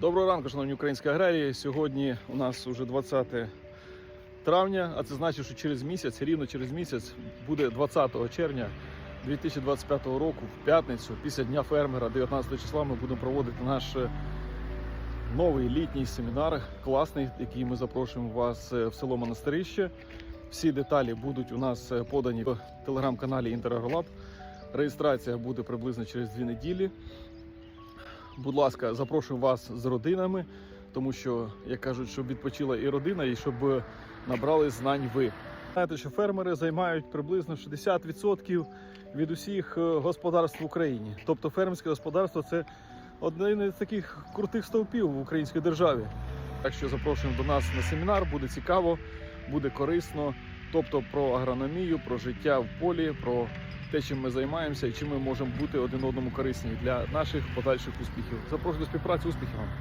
Доброго ранку, шановні українські аграрії. Сьогодні у нас уже 20 травня, а це значить, що через місяць, рівно через місяць, буде 20 червня 2025 року, в п'ятницю, після Дня фермера, 19 числа, ми будемо проводити наш е, новий літній семінар, класний, який ми запрошуємо вас е, в село Монастирище. Всі деталі будуть у нас е, подані в телеграм-каналі Інтерагролаб. Реєстрація буде приблизно через дві неділі. Будь ласка, запрошую вас з родинами, тому що, як кажуть, щоб відпочила і родина, і щоб набрали знань ви. Знаєте, що фермери займають приблизно 60% від усіх е, господарств в Україні. Тобто фермерське господарство це один із таких крутих стовпів в українській державі. Так що запрошуємо до нас на семінар, буде цікаво, буде корисно. Тобто про агрономію, про життя в полі, про те, чим ми займаємося і чим ми можемо бути один одному корисні для наших подальших успіхів. Запрошую до співпраці, успіхів вам!